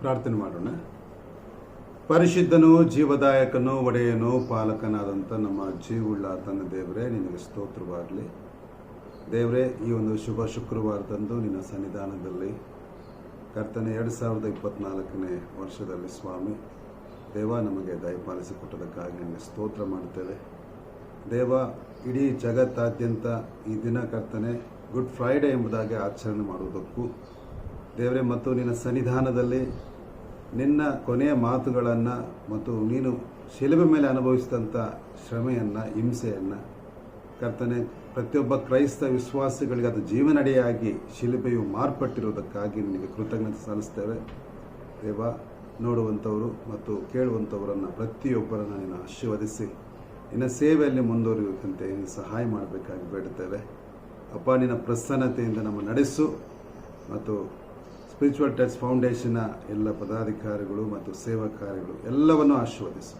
ಪ್ರಾರ್ಥನೆ ಮಾಡೋಣ. ಪರಿಶುದ್ಧನು ಜೀವದಾಯಕನು ಒಡೆಯನು ಪಾಲಕನಾದಂಥ ನಮ್ಮ ಜೀವುಳ್ಳ ತನ್ನ ದೇವರೇ, ನಿನಗೆ ಸ್ತೋತ್ರವಾಗಲಿ. ದೇವರೇ, ಈ ಒಂದು ಶುಭ ಶುಕ್ರವಾರದಂದು ನಿನ್ನ ಸನ್ನಿಧಾನದಲ್ಲಿ ಕರ್ತನೆ, ಎರಡು ಸಾವಿರದ ಇಪ್ಪತ್ನಾಲ್ಕನೇ ವರ್ಷದಲ್ಲಿ ಸ್ವಾಮಿ, ದೇವ ನಮಗೆ ದಯಪಾಲಿಸಿಕೊಟ್ಟದಕ್ಕಾಗಿ ನಿಮಗೆ ಸ್ತೋತ್ರ ಮಾಡ್ತೇವೆ. ದೇವ, ಇಡೀ ಜಗತ್ತಾದ್ಯಂತ ಈ ದಿನ ಕರ್ತನೆ, ಗುಡ್ ಫ್ರೈಡೇ ಎಂಬುದಾಗಿ ಆಚರಣೆ ಮಾಡುವುದಕ್ಕೂ, ದೇವರೇ, ಮತ್ತು ನಿನ್ನ ಸನ್ನಿಧಾನದಲ್ಲಿ ನಿನ್ನ ಕೊನೆಯ ಮಾತುಗಳನ್ನು ಮತ್ತು ನೀನು ಶಿಲುಬೆ ಮೇಲೆ ಅನುಭವಿಸಿದಂಥ ಶ್ರಮೆಯನ್ನು, ಹಿಂಸೆಯನ್ನು ಕರ್ತನೆ, ಪ್ರತಿಯೊಬ್ಬ ಕ್ರೈಸ್ತ ವಿಶ್ವಾಸಿಗಳಿಗೆ ಅದು ಜೀವನಡಿಯಾಗಿ ಶಿಲುಬೆಯು ಮಾರ್ಪಟ್ಟಿರುವುದಕ್ಕಾಗಿ ನಿನಗೆ ಕೃತಜ್ಞತೆ ಸಲ್ಲಿಸ್ತೇವೆ. ದೇವ, ನೋಡುವಂಥವರು ಮತ್ತು ಕೇಳುವಂಥವರನ್ನು ಪ್ರತಿಯೊಬ್ಬರನ್ನು ನೀನು ಆಶೀರ್ವದಿಸಿ. ನಿನ್ನ ಸೇವೆಯಲ್ಲಿ ಮುಂದುವರಿಯುವಂತೆ ನೀನು ಸಹಾಯ ಮಾಡಬೇಕಾಗಿ ಬೇಡುತ್ತೇವೆ. ಅಪ್ಪ, ನಿನ್ನ ಪ್ರಸನ್ನತೆಯಿಂದ ನಮ್ಮ ನಡೆಸು ಮತ್ತು ಸ್ಪಿರಿಚುವಲ್ ಟಚ್ ಫೌಂಡೇಶನ್ನ ಎಲ್ಲ ಪದಾಧಿಕಾರಿಗಳು ಮತ್ತು ಸೇವಾ ಕಾರ್ಯಗಳು ಎಲ್ಲವನ್ನೂ ಆಶೀರ್ವದಿಸು.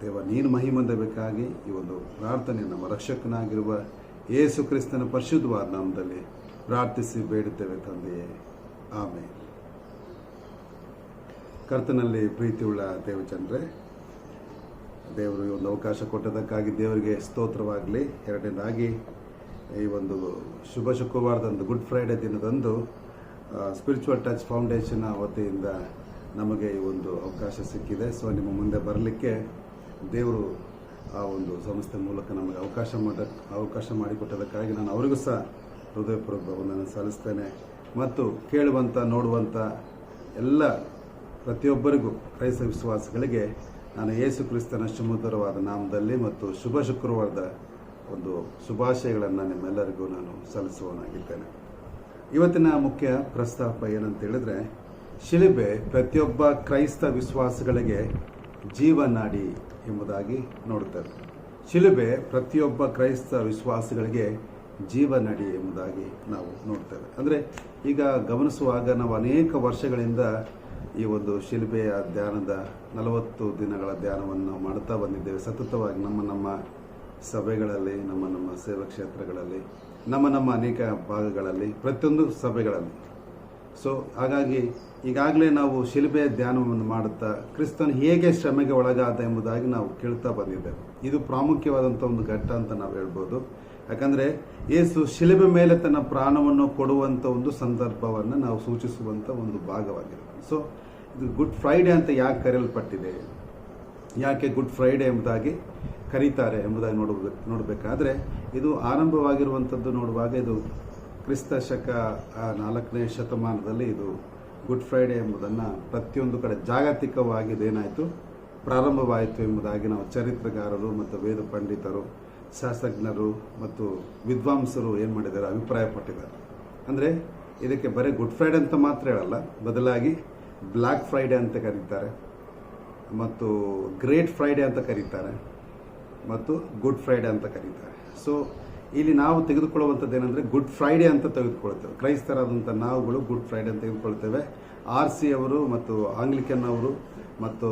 ದೇವ, ನೀನು ಮಹಿಮಂದಬೇಕಾಗಿ ಈ ಒಂದು ಪ್ರಾರ್ಥನೆ ನಮ್ಮ ರಕ್ಷಕನಾಗಿರುವ ಯೇಸು ಕ್ರಿಸ್ತನ ಪರಿಶುದ್ಧವಾದ ನಾಮದಲ್ಲಿ ಪ್ರಾರ್ಥಿಸಿ ಬೇಡುತ್ತೇವೆ ತಂದೆಯೇ. ಆಮೇಲೆ ಕರ್ತನಲ್ಲಿ ಪ್ರೀತಿಯುಳ್ಳ ದೇವಚಂದ್ರೆ ದೇವರು ಈ ಒಂದು ಅವಕಾಶ ಕೊಟ್ಟದಕ್ಕಾಗಿ ದೇವರಿಗೆ ಸ್ತೋತ್ರವಾಗಲಿ. ಎರಡನೇದಾಗಿ, ಈ ಒಂದು ಶುಭ ಶುಕ್ರವಾರದಂದು ಗುಡ್ ಫ್ರೈಡೇ ದಿನದಂದು ಸ್ಪಿರಿಚುವಲ್ ಟಚ್ ಫೌಂಡೇಶನ್ ವತಿಯಿಂದ ನಮಗೆ ಈ ಒಂದು ಅವಕಾಶ ಸಿಕ್ಕಿದೆ. ಸೊ ನಿಮ್ಮ ಮುಂದೆ ಬರಲಿಕ್ಕೆ ದೇವರು ಆ ಒಂದು ಸಂಸ್ಥೆ ಮೂಲಕ ನಮಗೆ ಅವಕಾಶ ಮಾಡ, ಅವಕಾಶ ಮಾಡಿಕೊಟ್ಟದಕ್ಕಾಗಿ ನಾನು ಅವರಿಗೂ ಸಹ ಹೃದಯಪೂರ್ವಕ ವಂದನೆ ಸಲ್ಲಿಸ್ತೇನೆ. ಮತ್ತು ಕೇಳುವಂಥ ನೋಡುವಂಥ ಎಲ್ಲ ಪ್ರತಿಯೊಬ್ಬರಿಗೂ ಕ್ರೈಸ್ತ ವಿಶ್ವಾಸಗಳಿಗೆ ನಾನು ಯೇಸು ಕ್ರಿಸ್ತನ ಸುಮಧುರವಾದ ನಾಮದಲ್ಲಿ ಮತ್ತು ಶುಭ ಶುಕ್ರವಾರದ ಒಂದು ಶುಭಾಶಯಗಳನ್ನು ನಿಮ್ಮೆಲ್ಲರಿಗೂ ನಾನು ಸಲ್ಲಿಸುವನಾಗಿದ್ದೇನೆ ಇವತ್ತಿನ ಮುಖ್ಯ ಪ್ರಸ್ತಾಪ ಏನಂತ ಹೇಳಿದ್ರೆ, ಶಿಲುಬೆ ಪ್ರತಿಯೊಬ್ಬ ಕ್ರೈಸ್ತ ವಿಶ್ವಾಸಗಳಿಗೆ ಜೀವನಾಡಿ ಎಂಬುದಾಗಿ ನೋಡುತ್ತೇವೆ ಶಿಲುಬೆ ಪ್ರತಿಯೊಬ್ಬ ಕ್ರೈಸ್ತ ವಿಶ್ವಾಸಿಗಳಿಗೆ ಜೀವನಡಿ ಎಂಬುದಾಗಿ ನಾವು ನೋಡ್ತೇವೆ. ಅಂದರೆ, ಈಗ ಗಮನಿಸುವಾಗ ನಾವು ಅನೇಕ ವರ್ಷಗಳಿಂದ ಈ ಒಂದು ಶಿಲುಬೆಯ ಧ್ಯಾನದ ನಲವತ್ತು ದಿನಗಳ ಧ್ಯಾನವನ್ನು ಮಾಡುತ್ತಾ ಮಾಡ್ತಾ ಬಂದಿದ್ದೇವೆ. ಸತತವಾಗಿ ನಮ್ಮ ನಮ್ಮ ಸಭೆಗಳಲ್ಲಿ, ನಮ್ಮ ನಮ್ಮ ಸೇವಾ ಕ್ಷೇತ್ರಗಳಲ್ಲಿ. ನಮ್ಮ ನಮ್ಮ ಅನೇಕ ಭಾಗಗಳಲ್ಲಿ, ಪ್ರತಿಯೊಂದು ಸಭೆಗಳಲ್ಲಿ. ಸೊ ಹಾಗಾಗಿ ಈಗಾಗಲೇ ನಾವು ಶಿಲುಬೆ ಧ್ಯಾನವನ್ನು ಮಾಡುತ್ತಾ ಕ್ರಿಸ್ತನು ಹೇಗೆ ಶ್ರಮೆಗೆ ಒಳಗಾದ ಎಂಬುದಾಗಿ ನಾವು ಕೇಳ್ತಾ ಬಂದಿದ್ದೇವೆ. ಇದು ಪ್ರಾಮುಖ್ಯವಾದಂಥ ಒಂದು ಘಟ್ಟ ಅಂತ ನಾವು ಹೇಳ್ಬೋದು. ಯಾಕಂದರೆ ಯೇಸು ಶಿಲುಬೆ ಮೇಲೆ ತನ್ನ ಪ್ರಾಣವನ್ನು ಕೊಡುವಂಥ ಒಂದು ಸಂದರ್ಭವನ್ನು ನಾವು ಸೂಚಿಸುವಂಥ ಒಂದು ಭಾಗವಾಗಿದೆ. ಸೊ ಇದು ಗುಡ್ ಫ್ರೈಡೆ ಅಂತ ಯಾಕೆ ಕರೆಯಲ್ಪಟ್ಟಿದೆ? ಯಾಕೆ ಗುಡ್ ಫ್ರೈಡೆ ಎಂಬುದಾಗಿ? ಕರೀತಾರೆ ಎಂಬುದಾಗಿ ನೋಡಬೇಕು ನೋಡಬೇಕಾದ್ರೆ ಇದು ಆರಂಭವಾಗಿರುವಂಥದ್ದು ನೋಡುವಾಗ ಇದು ಕ್ರಿಸ್ತ ಶಕ ನಾಲ್ಕನೇ ಶತಮಾನದಲ್ಲಿ ಇದು ಗುಡ್ ಫ್ರೈಡೆ ಎಂಬುದನ್ನು ಪ್ರತಿಯೊಂದು ಕಡೆ ಜಾಗತಿಕವಾಗಿ ಇದೇನಾಯಿತು ಪ್ರಾರಂಭವಾಯಿತು ಎಂಬುದಾಗಿ ನಾವು ಚರಿತ್ರಗಾರರು ಮತ್ತು ವೇದ ಪಂಡಿತರು ಶಾಸ್ತ್ರಜ್ಞರು ಮತ್ತು ವಿದ್ವಾಂಸರು ಏನು ಮಾಡಿದ್ದಾರೆ? ಅಭಿಪ್ರಾಯಪಟ್ಟಿದ್ದಾರೆ. ಅಂದರೆ ಇದಕ್ಕೆ ಬರೀ ಗುಡ್ ಫ್ರೈಡೆ ಅಂತ ಮಾತ್ರ ಹೇಳಲ್ಲ, ಬದಲಾಗಿ ಬ್ಲ್ಯಾಕ್ ಫ್ರೈಡೆ ಅಂತ ಕರೀತಾರೆ ಮತ್ತು ಗ್ರೇಟ್ ಫ್ರೈಡೆ ಅಂತ ಕರೀತಾರೆ. ಮತ್ತು ಗುಡ್ ಫ್ರೈಡೆ ಅಂತ ಕರೀತಾರೆ. ಸೊ ಇಲ್ಲಿ ನಾವು ತೆಗೆದುಕೊಳ್ಳುವಂಥದ್ದು ಏನಂದರೆ ಗುಡ್ ಫ್ರೈಡೆ ಅಂತ ತೆಗೆದುಕೊಳ್ತೇವೆ ಕ್ರೈಸ್ತರಾದಂಥ ನಾವುಗಳು ಗುಡ್ ಫ್ರೈಡೆ ಅಂತ ತೆಗೆದುಕೊಳ್ತೇವೆ ಆರ್ ಸಿ ಅವರು ಮತ್ತು ಆಂಗ್ಲಿಕನ್ ಅವರು ಮತ್ತು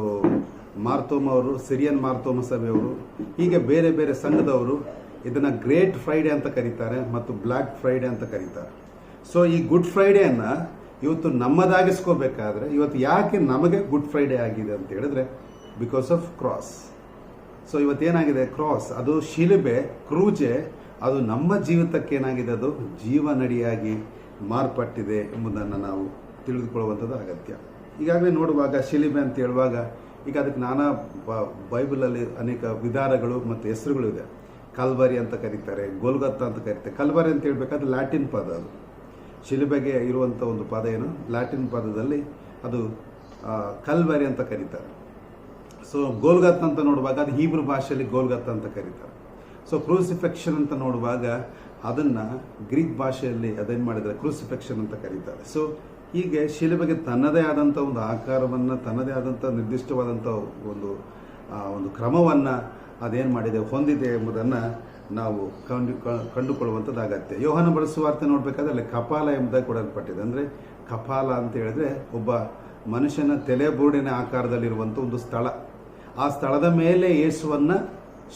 ಮಾರ್ತೋಮ ಅವರು ಸಿರಿಯನ್ ಮಾರ್ತೋಮ ಸಭೆಯವರು ಹೀಗೆ ಬೇರೆ ಬೇರೆ ಸಂಘದವರು ಇದನ್ನು ಗ್ರೇಟ್ ಫ್ರೈಡೆ ಅಂತ ಕರೀತಾರೆ ಮತ್ತು ಬ್ಲ್ಯಾಕ್ ಫ್ರೈಡೆ ಅಂತ ಕರೀತಾರೆ. ಸೊ ಈ ಗುಡ್ ಫ್ರೈಡೆಯನ್ನು ಇವತ್ತು ನಮ್ಮದಾಗಿಸ್ಕೋಬೇಕಾದ್ರೆ ಇವತ್ತು ಯಾಕೆ ನಮಗೆ ಗುಡ್ ಫ್ರೈಡೆ ಆಗಿದೆ ಅಂತ ಹೇಳಿದ್ರೆ ಬಿಕಾಸ್ ಆಫ್ ಕ್ರಾಸ್ ಸೊ ಇವತ್ತೇನಾಗಿದೆ? ಕ್ರಾಸ್ ಅದು ಶಿಲುಬೆ, ಕ್ರೂಜೆ, ಅದು ನಮ್ಮ ಜೀವಿತಕ್ಕೆ ಏನಾಗಿದೆ ಅದು? ಜೀವನಡಿಯಾಗಿ ಮಾರ್ಪಟ್ಟಿದೆ ಎಂಬುದನ್ನು ನಾವು ತಿಳಿದುಕೊಳ್ಳುವಂಥದ್ದು ಅಗತ್ಯ. ಈಗಾಗಲೇ ನೋಡುವಾಗ ಶಿಲಿಬೆ ಅಂತ ಹೇಳುವಾಗ ಈಗ ಅದಕ್ಕೆ ನಾನಾ ಬೈಬಲಲ್ಲಿ ಅನೇಕ ವಿಧಾನಗಳು ಮತ್ತು ಹೆಸರುಗಳು ಇದೆ. ಕಲ್ಬರಿ ಅಂತ ಕರೀತಾರೆ, ಗೋಲ್ಗತ್ತ ಅಂತ ಕರೀತಾರೆ. ಕಲ್ಬರಿ ಅಂತ ಹೇಳಬೇಕಾದ್ರೆ ಲ್ಯಾಟಿನ್ ಪದ ಅದು. ಶಿಲುಬೆಗೆ ಇರುವಂಥ ಒಂದು ಪದ ಏನು? ಲ್ಯಾಟಿನ್ ಪದದಲ್ಲಿ ಅದು ಕಲ್ಬರಿ ಅಂತ ಕರೀತಾರೆ. ಸೊ ಗೋಲ್ಗತ್ ಅಂತ ನೋಡುವಾಗ ಅದು ಹೀಬ್ರು ಭಾಷೆಯಲ್ಲಿ ಗೋಲ್ಗತ್ ಅಂತ ಕರೀತಾರೆ. ಸೊ ಕ್ರೂಸಿಫೆಕ್ಷನ್ ಅಂತ ನೋಡುವಾಗ ಅದನ್ನು ಗ್ರೀಕ್ ಭಾಷೆಯಲ್ಲಿ ಅದೇನು ಮಾಡಿದರೆ ಕ್ರೂಸಿಫೆಕ್ಷನ್ ಅಂತ ಕರೀತಾರೆ. ಸೊ ಹೀಗೆ ಶಿಲುಬೆಗೆ ತನ್ನದೇ ಆದಂಥ ಒಂದು ಆಕಾರವನ್ನು, ತನ್ನದೇ ಆದಂಥ ನಿರ್ದಿಷ್ಟವಾದಂಥ ಒಂದು ಒಂದು ಕ್ರಮವನ್ನು ಅದೇನು ಮಾಡಿದೆ, ಹೊಂದಿದೆ ಎಂಬುದನ್ನು ನಾವು ಕಂಡು ಕಂಡುಕೊಳ್ಳುವಂಥದ್ದು ಆಗತ್ತೆ ಯೋಹನ ಬಳಸುವಾರ್ತೆ ನೋಡಬೇಕಾದ್ರೆ ಅಲ್ಲಿ ಕಪಾಲ ಎಂಬುದಾಗಿ ಕೊಡಲ್ಪಟ್ಟಿದೆ. ಅಂದರೆ ಕಪಾಲ ಅಂತ ಹೇಳಿದ್ರೆ ಒಬ್ಬ ಮನುಷ್ಯನ ತಲೆ ಬೋರ್ಡಿನ ಆಕಾರದಲ್ಲಿರುವಂಥ ಒಂದು ಸ್ಥಳ. ಆ ಸ್ಥಳದ ಮೇಲೆ ಯೇಸುವನ್ನ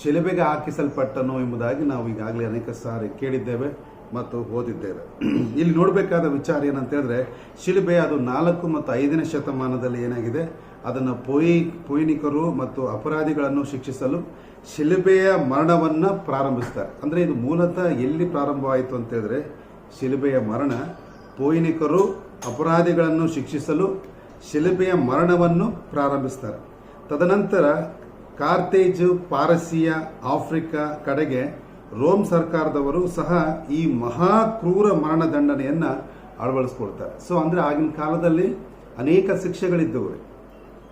ಶಿಲುಬೆಗೆ ಹಾಕಿಸಲ್ಪಟ್ಟನು ಎಂಬುದಾಗಿ ನಾವು ಈಗಾಗಲೇ ಅನೇಕ ಸಾರಿ ಕೇಳಿದ್ದೇವೆ ಮತ್ತು ಓದಿದ್ದೇವೆ. ಇಲ್ಲಿ ನೋಡಬೇಕಾದ ವಿಚಾರ ಏನಂತ ಹೇಳಿದ್ರೆ, ಶಿಲುಬೆ ಅದು ನಾಲ್ಕು ಮತ್ತು ಐದನೇ ಶತಮಾನದಲ್ಲಿ ಏನಾಗಿದೆ? ಅದನ್ನು ಪೊಯಿ, ಪೊಯ್ನಿಕರು ಮತ್ತು ಅಪರಾಧಿಗಳನ್ನು ಶಿಕ್ಷಿಸಲು ಶಿಲುಬೆಯ ಮರಣವನ್ನು ಪ್ರಾರಂಭಿಸ್ತಾರೆ. ಅಂದರೆ ಇದು ಮೂಲತಃ ಎಲ್ಲಿ ಪ್ರಾರಂಭವಾಯಿತು ಅಂತ ಹೇಳಿದ್ರೆ, ಶಿಲುಬೆಯ ಮರಣ ಪೊಯ್ನಿಕರು ಅಪರಾಧಿಗಳನ್ನು ಶಿಕ್ಷಿಸಲು ಶಿಲುಬೆಯ ಮರಣವನ್ನು ಪ್ರಾರಂಭಿಸ್ತಾರೆ. ತದನಂತರ ಕಾರ್ತೇಜು ಪಾರಸಿಯ ಆಫ್ರಿಕಾ ಕಡೆಗೆ ರೋಮ್ ಸರ್ಕಾರದವರು ಸಹ ಈ ಮಹಾ ಕ್ರೂರ ಮರಣದಂಡನೆಯನ್ನು ಅಳವಡಿಸ್ಕೊಳ್ತಾರೆ ಸೊ ಅಂದರೆ ಆಗಿನ ಕಾಲದಲ್ಲಿ ಅನೇಕ ಶಿಕ್ಷೆಗಳಿದ್ದವು.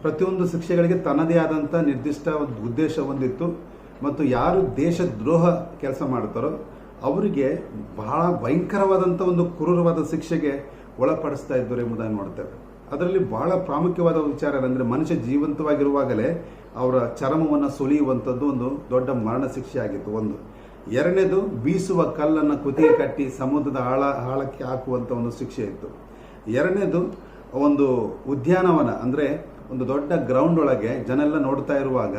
ಪ್ರತಿಯೊಂದು ಶಿಕ್ಷೆಗಳಿಗೆ ತನ್ನದೇ ಆದಂಥ ನಿರ್ದಿಷ್ಟ ಒಂದು ಉದ್ದೇಶ ಹೊಂದಿತ್ತು. ಮತ್ತು ಯಾರು ದೇಶದ್ರೋಹ ಕೆಲಸ ಮಾಡ್ತಾರೋ ಅವರಿಗೆ ಬಹಳ ಭಯಂಕರವಾದಂಥ ಒಂದು ಕ್ರೂರವಾದ ಶಿಕ್ಷೆಗೆ ಒಳಪಡಿಸ್ತಾ ಇದ್ದರು ಎಂಬುದನ್ನು ನೋಡ್ತೇವೆ. ಅದರಲ್ಲಿ ಬಹಳ ಪ್ರಾಮುಖ್ಯವಾದ ವಿಚಾರ ಏನಂದರೆ ಮನುಷ್ಯ ಜೀವಂತವಾಗಿರುವಾಗಲೇ ಅವರ ಚರ್ಮವನ್ನು ಸುಲಿಯುವಂಥದ್ದು ಒಂದು ದೊಡ್ಡ ಮರಣ ಶಿಕ್ಷೆ ಆಗಿತ್ತು ಒಂದು. ಎರಡನೇದು, ಬೀಸುವ ಕಲ್ಲನ್ನು ಕುತ್ತಿಗೆ ಕಟ್ಟಿ ಸಮುದ್ರದ ಆಳ, ಆಳಕ್ಕೆ ಹಾಕುವಂಥ ಒಂದು ಶಿಕ್ಷೆ ಇತ್ತು. ಎರಡನೇದು, ಒಂದು ಉದ್ಯಾನವನ, ಅಂದರೆ ಒಂದು ದೊಡ್ಡ ಗ್ರೌಂಡ್ ಒಳಗೆ ಜನೆಲ್ಲ ನೋಡ್ತಾ ಇರುವಾಗ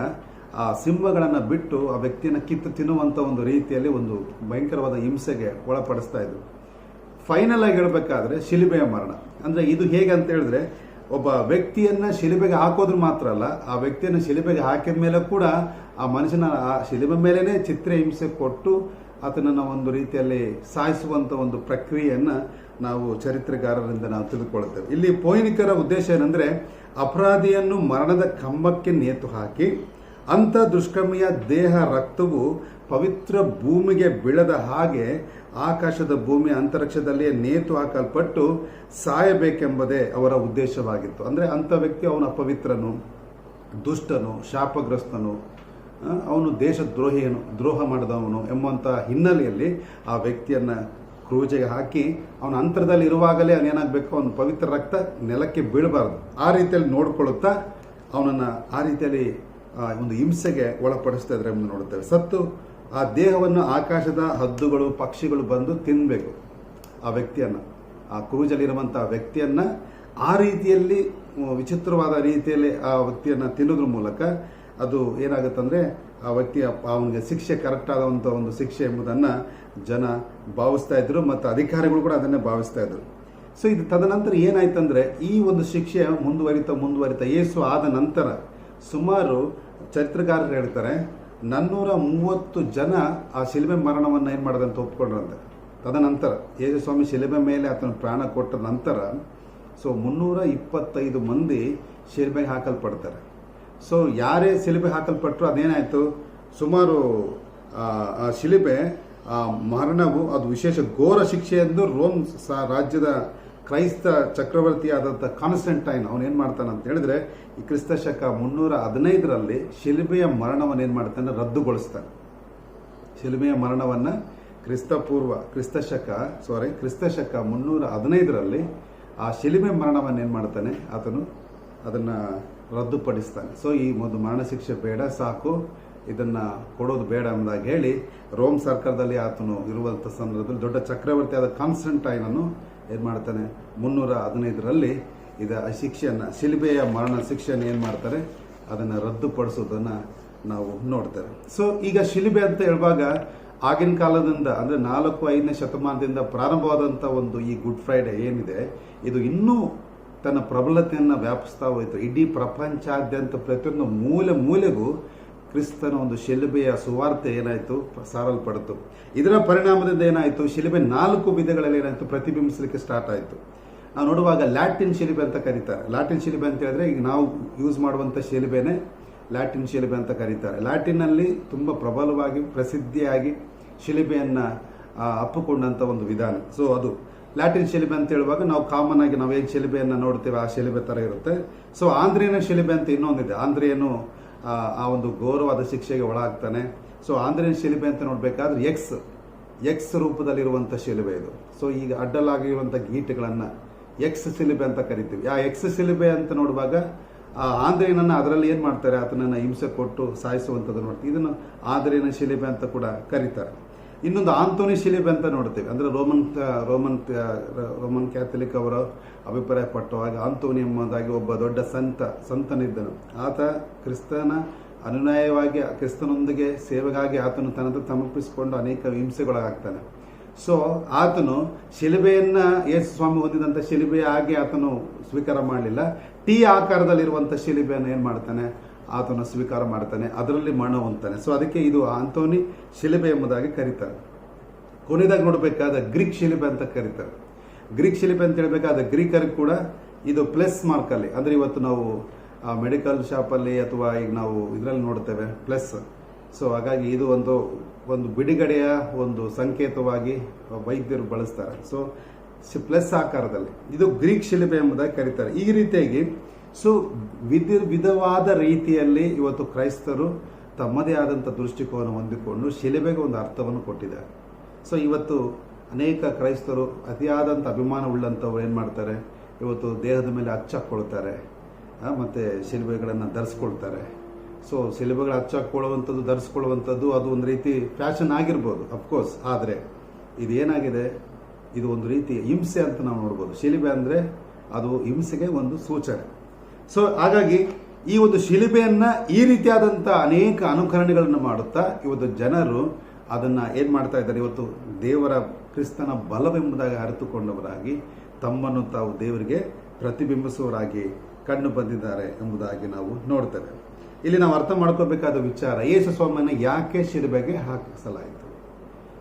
ಆ ಸಿಂಹಗಳನ್ನು ಬಿಟ್ಟು ಆ ವ್ಯಕ್ತಿಯನ್ನು ಕಿತ್ತು ತಿನ್ನುವಂಥ ಒಂದು ರೀತಿಯಲ್ಲಿ ಒಂದು ಭಯಂಕರವಾದ ಹಿಂಸೆಗೆ ಒಳಪಡಿಸ್ತಾ ಇದ್ರು. ಫೈನಲ್ ಆಗಿ ಹೇಳಬೇಕಾದ್ರೆ ಶಿಲುಬೆಯ ಮರಣ. ಅಂದರೆ ಇದು ಹೇಗೆ ಅಂತ ಹೇಳಿದ್ರೆ, ಒಬ್ಬ ವ್ಯಕ್ತಿಯನ್ನ ಶಿಲುಬೆಗೆ ಹಾಕೋದ್ರು ಮಾತ್ರ ಅಲ್ಲ, ಆ ವ್ಯಕ್ತಿಯನ್ನು ಶಿಲುಬೆಗೆ ಹಾಕಿದ ಮೇಲೆ ಕೂಡ ಆ ಮನುಷ್ಯನ ಆ ಶಿಲುಬೆ ಮೇಲೇನೆ ಚಿತ್ರ ಹಿಂಸೆ ಕೊಟ್ಟು ಆತನನ್ನು ಒಂದು ರೀತಿಯಲ್ಲಿ ಸಾಯಿಸುವಂತ ಒಂದು ಪ್ರಕ್ರಿಯೆಯನ್ನ ನಾವು ಚರಿತ್ರೆಗಾರರಿಂದ ನಾವು ತಿಳಿದುಕೊಳ್ಳುತ್ತೇವೆ. ಇಲ್ಲಿ ಪೋಯಿನಿಕರ ಉದ್ದೇಶ ಏನಂದ್ರೆ, ಅಪರಾಧಿಯನ್ನು ಮರಣದ ಕಂಬಕ್ಕೆ ನೇತು ಹಾಕಿ, ಅಂಥ ದುಷ್ಕರ್ಮಿಯ ದೇಹ ರಕ್ತವು ಪವಿತ್ರ ಭೂಮಿಗೆ ಬೀಳದ ಹಾಗೆ ಆಕಾಶದ ಭೂಮಿ ಅಂತರಿಕ್ಷದಲ್ಲಿಯೇ ನೇತು ಹಾಕಲ್ಪಟ್ಟು ಸಾಯಬೇಕೆಂಬುದೇ ಅವರ ಉದ್ದೇಶವಾಗಿತ್ತು. ಅಂದರೆ ಅಂಥ ವ್ಯಕ್ತಿ ಅವನ ಅಪವಿತ್ರನು, ದುಷ್ಟನು, ಶಾಪಗ್ರಸ್ತನು ಅವನು ಅವನು ದೇಶದ್ರೋಹಿಯನು, ದ್ರೋಹ ಮಾಡಿದವನು ಎಂಬಂಥ ಹಿನ್ನೆಲೆಯಲ್ಲಿ ಆ ವ್ಯಕ್ತಿಯನ್ನು ಕ್ರೂಜೆಗೆ ಹಾಕಿ ಅವನ ಅಂತರದಲ್ಲಿ ಇರುವಾಗಲೇ ಅವನೇನಾಗಬೇಕು ಅವನು ಪವಿತ್ರ ರಕ್ತ ನೆಲಕ್ಕೆ ಬೀಳಬಾರ್ದು. ಆ ರೀತಿಯಲ್ಲಿ ನೋಡಿಕೊಳ್ಳುತ್ತಾ ಅವನನ್ನು ಆ ರೀತಿಯಲ್ಲಿ ಒಂದು ಹಿಂಸೆಗೆ ಒಳಪಡಿಸ್ತಾ ಇದ್ರೆ ನೋಡುತ್ತೇವೆ. ಸತ್ತು ಆ ದೇಹವನ್ನು ಆಕಾಶದ ಹದ್ದುಗಳು ಪಕ್ಷಿಗಳು ಬಂದು ತಿನ್ನಬೇಕು ಆ ವ್ಯಕ್ತಿಯನ್ನು, ಆ ಕ್ರೂಜಲ್ಲಿರುವಂಥ ವ್ಯಕ್ತಿಯನ್ನು ಆ ರೀತಿಯಲ್ಲಿ ವಿಚಿತ್ರವಾದ ರೀತಿಯಲ್ಲಿ ಆ ವ್ಯಕ್ತಿಯನ್ನು ತಿನ್ನೋದ್ರ ಮೂಲಕ ಅದು ಏನಾಗುತ್ತಂದರೆ ಆ ವ್ಯಕ್ತಿಯ ಅವನಿಗೆ ಶಿಕ್ಷೆ ಕರೆಕ್ಟ್ ಆದಂಥ ಒಂದು ಶಿಕ್ಷೆ ಎಂಬುದನ್ನು ಜನ ಭಾವಿಸ್ತಾ ಇದ್ರು ಮತ್ತು ಅಧಿಕಾರಿಗಳು ಕೂಡ ಅದನ್ನೇ ಭಾವಿಸ್ತಾ ಇದ್ರು. ಸೊ ಇದು ತದನಂತರ ಏನಾಯ್ತಂದರೆ ಈ ಒಂದು ಶಿಕ್ಷೆ ಮುಂದುವರಿತಾ ಮುಂದುವರಿತಾ ಯೇಸು ಆದ ನಂತರ ಸುಮಾರು ಚರಿತ್ರಕಾರರು ಹೇಳ್ತಾರೆ ನನ್ನೂರ ಮೂವತ್ತು ಜನ ಆ ಶಿಲುಬೆ ಮರಣವನ್ನು ಏನು ಮಾಡೋದಂತ ಒಪ್ಕೊಂಡ್ರಂತೆ. ತದನಂತರ ಯೇಜಸ್ವಾಮಿ ಶಿಲೆಬೆ ಮೇಲೆ ಆತನ ಪ್ರಾಣ ಕೊಟ್ಟ ನಂತರ ಸೊ ಮುನ್ನೂರ ಇಪ್ಪತ್ತೈದು ಮಂದಿ ಶಿಲ್ಬೆಗೆ ಹಾಕಲ್ಪಡ್ತಾರೆ. ಸೊ ಯಾರೇ ಶಿಲುಬೆ ಹಾಕಲ್ಪಟ್ಟರು ಅದೇನಾಯಿತು? ಸುಮಾರು ಶಿಲುಬೆ, ಆ ಮರಣವು ಅದು ವಿಶೇಷ ಘೋರ ಶಿಕ್ಷೆ ಎಂದು ರೋಮ್ ರಾಜ್ಯದ ಕ್ರೈಸ್ತ ಚಕ್ರವರ್ತಿಯಾದಂಥ ಕಾನ್ಸ್ಟಂಟೈನ್ ಏನು ಮಾಡ್ತಾನೆ ಅಂತ ಹೇಳಿದ್ರೆ, ಈ ಕ್ರಿಸ್ತ ಶಕ ಮುನ್ನೂರ ಹದಿನೈದರಲ್ಲಿ ಶಿಲ್ಬೆಯ ಮರಣವನ್ನು ಏನು ಮಾಡ್ತಾನೆ? ರದ್ದುಗೊಳಿಸ್ತಾನೆ. ಶಿಲುಬೆಯ ಮರಣವನ್ನು ಕ್ರಿಸ್ತಪೂರ್ವ ಕ್ರಿಸ್ತಶಕ ಸಾರಿ ಕ್ರಿಸ್ತಶಕ ಮುನ್ನೂರ ಹದಿನೈದರಲ್ಲಿ ಆ ಶಿಲ್ಬೆ ಮರಣವನ್ನು ಏನು ಮಾಡ್ತಾನೆ? ಆತನು ಅದನ್ನು ರದ್ದುಪಡಿಸ್ತಾನೆ. ಸೊ ಈ ಒಂದು ಮರಣ ಶಿಕ್ಷೆ ಬೇಡ, ಸಾಕು. ಇದನ್ನು ಕೊಡೋದು ಬೇಡ ಎಂಬುದಾಗಿ ಹೇಳಿ, ರೋಮ್ ಸರ್ಕಾರದಲ್ಲಿ ಆತನು ಇರುವಂಥ ಸಂದರ್ಭದಲ್ಲಿ ದೊಡ್ಡ ಚಕ್ರವರ್ತಿ ಆದ ಕಾನ್ಸ್ಟಂಟೈನನ್ನು ಏನು ಮಾಡ್ತಾನೆ? ಮುನ್ನೂರ ಹದಿನೈದರಲ್ಲಿ ಇದ ಶಿಕ್ಷೆಯನ್ನು, ಶಿಲುಬೆಯ ಮರಣ ಶಿಕ್ಷೆಯನ್ನು ಏನು ಮಾಡ್ತಾರೆ? ಅದನ್ನು ರದ್ದುಪಡಿಸೋದನ್ನು ನಾವು ನೋಡ್ತೇವೆ. ಸೊ ಈಗ ಶಿಲುಬೆ ಅಂತ ಹೇಳುವಾಗ ಆಗಿನ ಕಾಲದಿಂದ, ಅಂದರೆ ನಾಲ್ಕು, ಐದನೇ ಶತಮಾನದಿಂದ ಪ್ರಾರಂಭವಾದಂಥ ಒಂದು ಈ ಗುಡ್ ಫ್ರೈಡೆ ಏನಿದೆ, ಇದು ಇನ್ನೂ ತನ್ನ ಪ್ರಬಲತೆಯನ್ನು ವ್ಯಾಪಿಸ್ತಾ ಹೋಯಿತು. ಇಡೀ ಪ್ರಪಂಚಾದ್ಯಂತ ಪ್ರತಿಯೊಂದು ಮೂಲೆ ಮೂಲೆಗೂ ಕ್ರಿಸ್ತನ ಒಂದು ಶಿಲುಬೆಯ ಸುವಾರ್ತೆ ಏನಾಯಿತು? ಸಾರಲ್ಪಡ್ತು ಇದರ ಪರಿಣಾಮದಿಂದ ಏನಾಯಿತು? ಶಿಲುಬೆ ನಾಲ್ಕು ವಿಧಗಳಲ್ಲಿ ಏನಾಯಿತು? ಪ್ರತಿಬಿಂಬಿಸಲಿಕ್ಕೆ ಸ್ಟಾರ್ಟ್ ಆಯಿತು. ನಾವು ನೋಡುವಾಗ ಲ್ಯಾಟಿನ್ ಶಿಲುಬೆ ಅಂತ ಕರೀತಾರೆ. ಲ್ಯಾಟಿನ್ ಶಿಲುಬೆ ಅಂತ ಹೇಳಿದ್ರೆ ಈಗ ನಾವು ಯೂಸ್ ಮಾಡುವಂಥ ಶಿಲುಬೆನೆ ಲ್ಯಾಟಿನ್ ಶಿಲುಬೆ ಅಂತ ಕರೀತಾರೆ. ಲ್ಯಾಟಿನ್ನಲ್ಲಿ ತುಂಬ ಪ್ರಬಲವಾಗಿ, ಪ್ರಸಿದ್ಧಿಯಾಗಿ ಶಿಲುಬೆಯನ್ನು ಅಪ್ಪಿಕೊಂಡಂಥ ಒಂದು ವಿಧಾನ. ಸೊ ಅದು ಲ್ಯಾಟಿನ್ ಶಿಲುಬೆ ಅಂತ ಹೇಳುವಾಗ ನಾವು ಕಾಮನ್ ಆಗಿ ನಾವು ಏನು ಶಿಲುಬೆಯನ್ನು ನೋಡ್ತೇವೆ, ಆ ಶಿಲುಬೆ ಥರ ಇರುತ್ತೆ. ಸೊ ಆಂಧ್ರಿಯನ ಶಿಲುಬೆ ಅಂತ ಇನ್ನೊಂದಿದೆ. ಆಂಧ್ರಿಯನು ಆ, ಒಂದು ಘೋರವಾದ ಶಿಕ್ಷೆಗೆ ಒಳಗಾಗ್ತಾನೆ. ಸೊ ಆಂಧ್ರನ ಶಿಲುಬೆ ಅಂತ ನೋಡಬೇಕಾದ್ರೆ ಎಕ್ಸ್ ಎಕ್ಸ್ ರೂಪದಲ್ಲಿರುವಂಥ ಶಿಲುಬೆ ಇದು. ಸೊ ಈಗ ಅಡ್ಡಲಾಗಿರುವಂಥ ಗೀಟುಗಳನ್ನು ಎಕ್ಸ್ ಶಿಲುಬೆ ಅಂತ ಕರಿತೀವಿ. ಆ ಎಕ್ಸ್ ಶಿಲುಬೆ ಅಂತ ನೋಡುವಾಗ ಆ ಅದರಲ್ಲಿ ಏನು ಮಾಡ್ತಾರೆ? ಆತನನ್ನು ಹಿಂಸೆ ಕೊಟ್ಟು ಸಾಯಿಸುವಂಥದ್ದು ನೋಡ್ತೀವಿ. ಇದನ್ನು ಆಂಧ್ರೇಯನ ಶಿಲುಬೆ ಅಂತ ಕೂಡ ಕರೀತಾರೆ. ಇನ್ನೊಂದು ಆಂಥೋನಿ ಶಿಲಿಬ್ ಅಂತ ನೋಡ್ತೇವೆ. ಅಂದರೆ ರೋಮನ್ ರೋಮನ್ ರೋಮನ್ ಕ್ಯಾಥಲಿಕ್ ಅವರ ಅಭಿಪ್ರಾಯಪಟ್ಟು ಹಾಗೆ ಆಂಥೋನಿ ಎಂಬುದಾಗಿ ಒಬ್ಬ ದೊಡ್ಡ ಸಂತ, ಸಂತನಿದ್ದನು. ಆತ ಕ್ರಿಸ್ತನ ಅನುಯಾಯವಾಗಿ ಕ್ರಿಸ್ತನೊಂದಿಗೆ ಸೇವೆಗಾಗಿ ಆತನು ತನ್ನದು ಸಮರ್ಪಿಸಿಕೊಂಡು ಅನೇಕ ಹಿಂಸೆಗೊಳಗಾಗ್ತಾನೆ. ಸೊ ಆತನು ಶಿಲುಬೆಯನ್ನು ಯೇಸು ಸ್ವಾಮಿ ಹೊಂದಿದಂಥ ಶಿಲುಬೆ ಆತನು ಸ್ವೀಕಾರ ಮಾಡಲಿಲ್ಲ. ಟಿ ಆಕಾರದಲ್ಲಿರುವಂಥ ಶಿಲಿಬೆಯನ್ನು ಏನು ಮಾಡ್ತಾನೆ? ಆತನು ಸ್ವೀಕಾರ ಮಾಡ್ತಾನೆ, ಅದರಲ್ಲಿ ಹೊಂದ್ತಾನೆ. ಸೊ ಅದಕ್ಕೆ ಇದು ಆಂಥೋನಿ ಶಿಲುಬೆ ಎಂಬುದಾಗಿ ಕರೀತಾರೆ. ಕೊನೆಯದಾಗಿ ನೋಡಬೇಕಾದ ಗ್ರೀಕ್ ಶಿಲೆಬೆ ಅಂತ ಕರೀತಾರೆ. ಗ್ರೀಕ್ ಶಿಲೆಬೆ ಅಂತ ಹೇಳಬೇಕಾದ ಗ್ರೀಕರಿಗೆ ಕೂಡ ಇದು ಪ್ಲಸ್ ಮಾರ್ಕಲ್ಲಿ ಅಂದ್ರೆ ಇವತ್ತು ನಾವು ಮೆಡಿಕಲ್ ಶಾಪಲ್ಲಿ ಅಥವಾ ಈಗ ನಾವು ಇದರಲ್ಲಿ ನೋಡ್ತೇವೆ, ಪ್ಲಸ್. ಸೊ ಹಾಗಾಗಿ ಇದು ಒಂದು ಒಂದು ಬಿಡುಗಡೆಯ ಒಂದು ಸಂಕೇತವಾಗಿ ವೈದ್ಯರು ಬಳಸ್ತಾರೆ. ಸೊ, ಪ್ಲಸ್ ಆಕಾರದಲ್ಲಿ. ಇದು ಗ್ರೀಕ್ ಶಿಲೆಬೆ ಎಂಬುದಾಗಿ ಕರೀತಾರೆ. ಈ ರೀತಿಯಾಗಿ ಸೊ ವಿಧ, ವಿಧವಾದ ರೀತಿಯಲ್ಲಿ ಇವತ್ತು ಕ್ರೈಸ್ತರು ತಮ್ಮದೇ ಆದಂಥ ದೃಷ್ಟಿಕೋನ ಹೊಂದಿಕೊಂಡು ಶಿಲೆಬೆಗೆ ಒಂದು ಅರ್ಥವನ್ನು ಕೊಟ್ಟಿದ್ದಾರೆ. ಸೊ ಇವತ್ತು ಅನೇಕ ಕ್ರೈಸ್ತರು ಅತಿಯಾದಂಥ ಅಭಿಮಾನ ಉಳ್ಳಂಥವ್ರು ಏನು ಮಾಡ್ತಾರೆ? ಇವತ್ತು ದೇಹದ ಮೇಲೆ ಹಚ್ಚಾಕ್ಕೊಳ್ತಾರೆ ಮತ್ತು ಶಿಲೆಬೆಗಳನ್ನು ಧರಿಸ್ಕೊಳ್ತಾರೆ. ಸೊ ಶಿಲೆಬೆಗಳು ಹಚ್ಚಾಕೊಳ್ಳುವಂಥದ್ದು ಧರಿಸ್ಕೊಳ್ಳುವಂಥದ್ದು ಅದು ಒಂದು ರೀತಿ ಫ್ಯಾಷನ್ ಆಗಿರ್ಬೋದು ಅಫ್ಕೋರ್ಸ್ ಆದರೆ, ಇದೇನಾಗಿದೆ? ಇದು ಒಂದು ರೀತಿ ಹಿಂಸೆ ಅಂತ ನಾವು ನೋಡ್ಬೋದು. ಶಿಲಿಬೆ ಅಂದರೆ ಅದು ಹಿಂಸೆಗೆ ಒಂದು ಸೂಚನೆ. ಸೊ ಹಾಗಾಗಿ ಈ ಒಂದು ಶಿಲುಬೆಯನ್ನ ಈ ರೀತಿಯಾದಂಥ ಅನೇಕ ಅನುಕರಣೆಗಳನ್ನು ಮಾಡುತ್ತಾ ಇವತ್ತು ಜನರು ಅದನ್ನ ಏನ್ ಮಾಡ್ತಾ ಇದ್ದಾರೆ? ಇವತ್ತು ದೇವರ ಕ್ರಿಸ್ತನ ಬಲವೆಂಬುದಾಗಿ ಅರಿತುಕೊಂಡವರಾಗಿ ತಮ್ಮನ್ನು ತಾವು ದೇವರಿಗೆ ಪ್ರತಿಬಿಂಬಿಸುವವರಾಗಿ ಕಂಡು ಬಂದಿದ್ದಾರೆ ಎಂಬುದಾಗಿ ನಾವು ನೋಡ್ತೇವೆ. ಇಲ್ಲಿ ನಾವು ಅರ್ಥ ಮಾಡ್ಕೋಬೇಕಾದ ವಿಚಾರ ಯೇಸು ಸ್ವಾಮಿಯನ್ನು ಯಾಕೆ ಶಿಲುಬೆಗೆ ಹಾಕಿಸಲಾಯಿತು?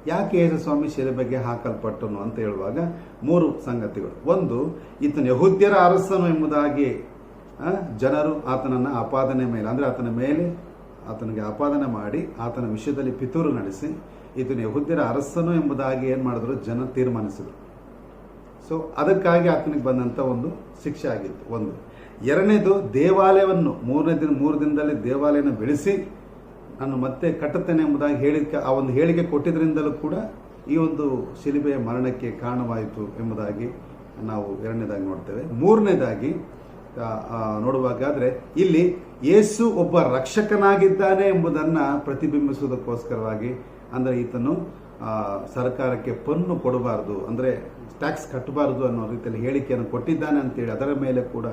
ಯಾಕೆ ಯೇಸು ಸ್ವಾಮಿ ಶಿಲುಬೆಗೆ ಹಾಕಲ್ಪಟ್ಟನು ಅಂತ ಹೇಳುವಾಗ ಮೂರು ಸಂಗತಿಗಳು. ಒಂದು, ಈತನ ಯಹುದ್ಯರ ಅರಸನು ಎಂಬುದಾಗಿ ಜನರು ಆತನನ್ನು ಆಪಾದನೆ ಮೇಲೆ, ಅಂದರೆ ಆತನ ಮೇಲೆ ಆತನಿಗೆ ಆಪಾದನೆ ಮಾಡಿ ಆತನ ವಿಷಯದಲ್ಲಿ ಪಿತೂರು ನಡೆಸಿ ಈತನ ಯಹುದ್ಯರ ಅರಸನು ಎಂಬುದಾಗಿ ಏನು ಮಾಡಿದ್ರು? ಜನ ತೀರ್ಮಾನಿಸಿದರು. ಸೊ ಅದಕ್ಕಾಗಿ ಆತನಿಗೆ ಬಂದಂತ ಒಂದು ಶಿಕ್ಷೆ ಆಗಿತ್ತು. ಒಂದು. ಎರಡನೇದು, ದೇವಾಲಯವನ್ನು ಮೂರನೇ ದಿನ, ಮೂರು ದಿನದಲ್ಲಿ ದೇವಾಲಯನ ಬೆಳೆಸಿ ನಾನು ಮತ್ತೆ ಕಟ್ಟುತ್ತೇನೆ ಎಂಬುದಾಗಿ ಹೇಳಿಕೆ ಆ ಒಂದು ಹೇಳಿಕೆ ಕೊಟ್ಟಿದ್ದರಿಂದಲೂ ಕೂಡ ಈ ಒಂದು ಶಿಲಿಬೆಯ ಮರಣಕ್ಕೆ ಕಾರಣವಾಯಿತು ಎಂಬುದಾಗಿ ನಾವು ಎರಡನೇದಾಗಿ ನೋಡ್ತೇವೆ. ಮೂರನೇದಾಗಿ ನೋಡುವಾಗಾದ್ರೆ ಇಲ್ಲಿ ಯೇಸು ಒಬ್ಬ ರಕ್ಷಕನಾಗಿದ್ದಾನೆ ಎಂಬುದನ್ನ ಪ್ರತಿಬಿಂಬಿಸುವುದಕ್ಕೋಸ್ಕರವಾಗಿ ಅಂದ್ರೆ ಈತನು ಸರ್ಕಾರಕ್ಕೆ ಪನ್ನು ಕೊಡಬಾರದು, ಅಂದ್ರೆ ಟ್ಯಾಕ್ಸ್ ಕಟ್ಟಬಾರದು ಅನ್ನೋ ರೀತಿಯಲ್ಲಿ ಹೇಳಿಕೆಯನ್ನು ಕೊಟ್ಟಿದ್ದಾನೆ ಅಂತೇಳಿ ಅದರ ಮೇಲೆ ಕೂಡ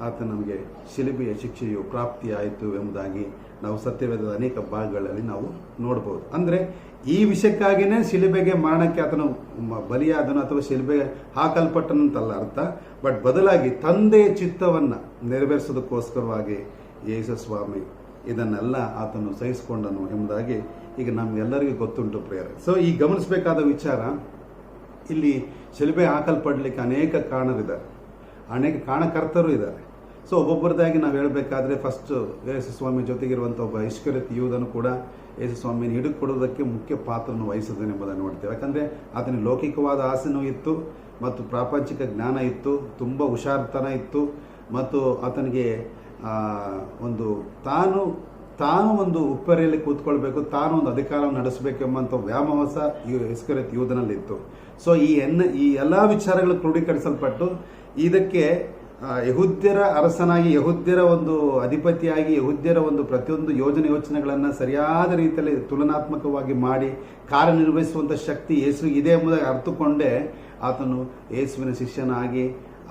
ಆತ ನಮಗೆ ಶಿಲುಬೆಯ ಶಿಕ್ಷೆಯು ಪ್ರಾಪ್ತಿಯಾಯಿತು ಎಂಬುದಾಗಿ ನಾವು ಸತ್ಯವೇದದ ಅನೇಕ ಭಾಗಗಳಲ್ಲಿ ನಾವು ನೋಡಬಹುದು ಅಂದರೆ ಈ ವಿಷಯಕ್ಕಾಗಿನೇ ಶಿಲುಬೆಗೆ ಮರಣಕ್ಕೆ ಆತನು ಬಲಿಯಾದನು ಅಥವಾ ಶಿಲುಬೆಗೆ ಹಾಕಲ್ಪಟ್ಟನಂತಲ್ಲ ಅರ್ಥ. ಬಟ್ ಬದಲಾಗಿ ತಂದೆಯ ಚಿತ್ತವನ್ನು ನೆರವೇರಿಸೋದಕ್ಕೋಸ್ಕರವಾಗಿ ಯೇಸುಸ್ವಾಮಿ ಇದನ್ನೆಲ್ಲ ಆತನು ಸಹಿಸಿಕೊಂಡನು ಎಂಬುದಾಗಿ ಈಗ ನಮ್ಗೆಲ್ಲರಿಗೂ ಗೊತ್ತುಂಟು ಪ್ರೇರ ಸೊ ಈ ಗಮನಿಸಬೇಕಾದ ವಿಚಾರ, ಇಲ್ಲಿ ಶಿಲುಬೆ ಹಾಕಲ್ಪಡಲಿಕ್ಕೆ ಅನೇಕ ಕಾರಣರಿದ್ದಾರೆ. ಅನೇಕ ಕಾರಣಕರ್ತರು ಇದ್ದಾರೆ. ಸೊ ಒಬ್ಬೊಬ್ಬರದಾಗಿ ನಾವು ಹೇಳಬೇಕಾದ್ರೆ ಫಸ್ಟ್ ಯೇಸು ಸ್ವಾಮಿ ಜೊತೆಗಿರುವಂಥ ಒಬ್ಬ ಇಷ್ಕರಿತ್ ಯೂದನು ಕೂಡ ಯೇಸು ಸ್ವಾಮಿಯನ್ನು ಹಿಡಿದುಕೊಡೋದಕ್ಕೆ ಮುಖ್ಯ ಪಾತ್ರವನ್ನು ವಹಿಸಿದ್ದಾನೆ ಎಂಬುದನ್ನು ನೋಡ್ತೇವೆ. ಯಾಕಂದರೆ ಆತನಿಗೆ ಲೌಕಿಕವಾದ ಆಸೆನೂ ಇತ್ತು ಮತ್ತು ಪ್ರಾಪಂಚಿಕ ಜ್ಞಾನ ಇತ್ತು, ತುಂಬ ಹುಷಾರ್ತನ ಇತ್ತು ಮತ್ತು ಆತನಿಗೆ ಒಂದು ತಾನು ತಾನು ಒಂದು ಉಪ್ಪರಿಯಲ್ಲಿ ಕೂತ್ಕೊಳ್ಬೇಕು, ತಾನು ಒಂದು ಅಧಿಕಾರವನ್ನು ನಡೆಸಬೇಕೆಂಬಂತ ವ್ಯಾಮೋಹ ಇಸ್ಕರಿತ್ ಯೂದನಲ್ಲಿತ್ತು. ಸೊ ಈ ಎನ್ನ, ಈ ಎಲ್ಲ ವಿಚಾರಗಳು ಕ್ರೋಢೀಕರಿಸಲ್ಪಟ್ಟು ಇದಕ್ಕೆ ಯಹುದ್ಯರ ಅರಸನಾಗಿ, ಯಹುದ್ಯರ ಒಂದು ಅಧಿಪತಿಯಾಗಿ, ಯಹುದ್ಯರ ಒಂದು ಪ್ರತಿಯೊಂದು ಯೋಜನೆ ಯೋಚನೆಗಳನ್ನು ಸರಿಯಾದ ರೀತಿಯಲ್ಲಿ ತುಲನಾತ್ಮಕವಾಗಿ ಮಾಡಿ ಕಾರ್ಯನಿರ್ವಹಿಸುವಂಥ ಶಕ್ತಿ ಯೇಸು ಇದೆ ಎಂಬುದಾಗಿ ಅರ್ಥಕೊಂಡೇ ಆತನು ಯೇಸುವಿನ ಶಿಷ್ಯನಾಗಿ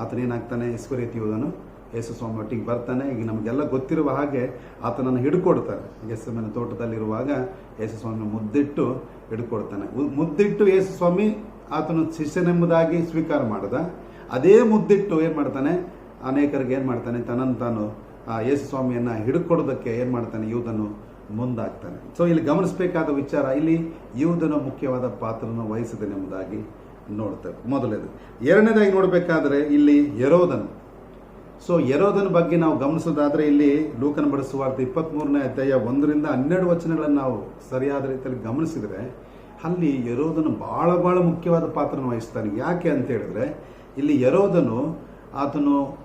ಆತನೇನಾಗ್ತಾನೆ ಈಶ್ವರೀತಿ ಯೋಧನು, ಯೇಸು ಸ್ವಾಮಿ ಒಟ್ಟಿಗೆ ಬರ್ತಾನೆ, ಈಗ ನಮಗೆಲ್ಲ ಗೊತ್ತಿರುವ ಹಾಗೆ ಆತನನ್ನು ಹಿಡ್ಕೊಡ್ತಾನೆ ಯೇಸುವಿನ ತೋಟದಲ್ಲಿರುವಾಗ ಯೇಸು ಸ್ವಾಮಿ ಮುದ್ದಿಟ್ಟು ಹಿಡ್ಕೊಡ್ತಾನೆ. ಮುದ್ದಿಟ್ಟು ಯೇಸು ಸ್ವಾಮಿ ಆತನು ಶಿಷ್ಯನೆಂಬುದಾಗಿ ಸ್ವೀಕಾರ ಮಾಡಿದ. ಅದೇ ಮುದ್ದಿಟ್ಟು ಏನು ಮಾಡ್ತಾನೆ ಅನೇಕರಿಗೆ ಏನು ಮಾಡ್ತಾನೆ, ತನ್ನನ್ನು ತಾನು, ಆ ಯೇಸು ಸ್ವಾಮಿಯನ್ನು ಹಿಡ್ಕೊಡೋದಕ್ಕೆ ಏನು ಮಾಡ್ತಾನೆ, ಯೂದನು ಮುಂದಾಗ್ತಾನೆ. ಸೊ ಇಲ್ಲಿ ಗಮನಿಸಬೇಕಾದ ವಿಚಾರ, ಇಲ್ಲಿ ಯೂದನು ಮುಖ್ಯವಾದ ಪಾತ್ರವನ್ನು ವಹಿಸಿದನೆಂಬುದಾಗಿ ನೋಡ್ತೇವೆ. ಮೊದಲೇದು ಎರಡನೇದಾಗಿ ನೋಡಬೇಕಾದ್ರೆ, ಇಲ್ಲಿ ಯರೋದನು ಸೊ ಯರೋದನ ಬಗ್ಗೆ ನಾವು ಗಮನಿಸೋದಾದ್ರೆ, ಇಲ್ಲಿ ಲೂಕನ ಬಡಿಸುವಾರ್ಥ ಇಪ್ಪತ್ತ್ ಮೂರನೇ ಅಧ್ಯಾಯ ಒಂದರಿಂದ ಹನ್ನೆರಡು ವಚನಗಳನ್ನು ನಾವು ಸರಿಯಾದ ರೀತಿಯಲ್ಲಿ ಗಮನಿಸಿದ್ರೆ, ಅಲ್ಲಿ ಯರೋದನು ಬಹಳ ಬಹಳ ಮುಖ್ಯವಾದ ಪಾತ್ರನ ವಹಿಸ್ತಾನೆ. ಯಾಕೆ ಅಂತ ಹೇಳಿದ್ರೆ, ಇಲ್ಲಿ ಯರೋದನು ಆತನು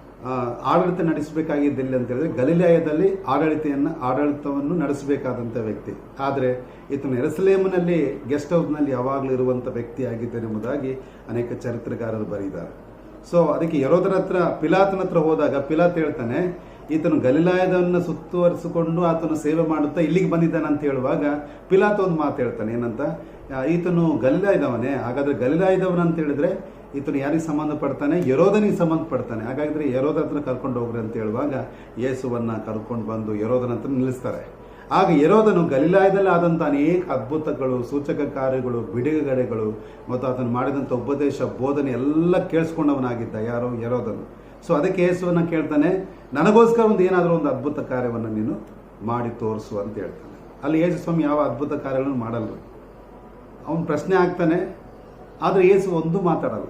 ಆಡಳಿತ ನಡೆಸಬೇಕಾಗಿದ್ದಿಲ್ಲ ಅಂತ ಹೇಳಿದ್ರೆ ಗಲಿಲಾಯದಲ್ಲಿ ಆಡಳಿತೆಯನ್ನು, ಆಡಳಿತವನ್ನು ನಡೆಸಬೇಕಾದಂಥ ವ್ಯಕ್ತಿ. ಆದರೆ ಈತನು ಎರಸಲೇಮನಲ್ಲಿ ಗೆಸ್ಟ್ ಹೌಸ್ನಲ್ಲಿ ಯಾವಾಗಲೂ ಇರುವಂಥ ವ್ಯಕ್ತಿ ಆಗಿದ್ದಾನೆ ಎಂಬುದಾಗಿ ಅನೇಕ ಚರಿತ್ರಕಾರರು ಬರೀತಾರೆ ಸೊ ಅದಕ್ಕೆ ಯರೋದರ ಹತ್ರ ಪಿಲಾತನ ಹತ್ರ ಹೋದಾಗ ಪಿಲಾತ್ ಹೇಳ್ತಾನೆ, ಈತನು ಗಲೀಲಾಯದವನ್ನು ಸುತ್ತುವರಿಸಿಕೊಂಡು ಆತನು ಸೇವೆ ಮಾಡುತ್ತಾ ಇಲ್ಲಿಗೆ ಬಂದಿದ್ದಾನೆ ಅಂತ ಹೇಳುವಾಗ ಪಿಲಾತ್ ಒಂದು ಮಾತು ಹೇಳ್ತಾನೆ, ಏನಂತ ಈತನು ಗಲಿಲಾಯದವನೇ, ಹಾಗಾದ್ರೆ ಗಲಿಲಾಯದವನ ಅಂತ ಹೇಳಿದ್ರೆ ಈತನು ಯಾರಿಗೆ ಸಂಬಂಧಪಡ್ತಾನೆ? ಯರೋದನಿಗೆ ಸಂಬಂಧಪಡ್ತಾನೆ. ಹಾಗಾದ್ರೆ ಯರೋದ ಹತ್ರ ಕರ್ಕೊಂಡು ಹೋಗ್ರಿ ಅಂತ ಹೇಳುವಾಗ ಯೇಸುವನ್ನ ಕರ್ಕೊಂಡು ಬಂದು ಯರೋದನ ಹತ್ರ ನಿಲ್ಲಿಸ್ತಾರೆ. ಆಗ ಯರೋದನು ಗಲೀಲಾಯದಲ್ಲಿ ಆದಂಥ ಅನೇಕ ಅದ್ಭುತಗಳು ಸೂಚಕ ಕಾರ್ಯಗಳು ಬಿಡುಗಡೆಗಳು, ಮತ್ತು ಆತನು ಮಾಡಿದಂಥ ಉಪದೇಶ, ಬೋಧನೆ ಎಲ್ಲ ಕೇಳಿಸ್ಕೊಂಡವನಾಗಿದ್ದ ಯಾರು ಯರೋದನು ಸೊ ಅದಕ್ಕೆ ಯೇಸುವನ್ನ ಕೇಳ್ತಾನೆ, ನನಗೋಸ್ಕರ ಒಂದು ಏನಾದರೂ ಒಂದು ಅದ್ಭುತ ಕಾರ್ಯವನ್ನು ನೀನು ಮಾಡಿ ತೋರಿಸು ಅಂತ ಹೇಳ್ತಾನೆ. ಅಲ್ಲಿ ಯೇಸು ಸ್ವಾಮಿ ಯಾವ ಅದ್ಭುತ ಕಾರ್ಯಗಳನ್ನು ಮಾಡಲ್ಲ ಅವನು ಪ್ರಶ್ನೆ ಆಗ್ತಾನೆ, ಆದರೆ ಯೇಸು ಒಂದು ಮಾತಾಡಲ್ಲ.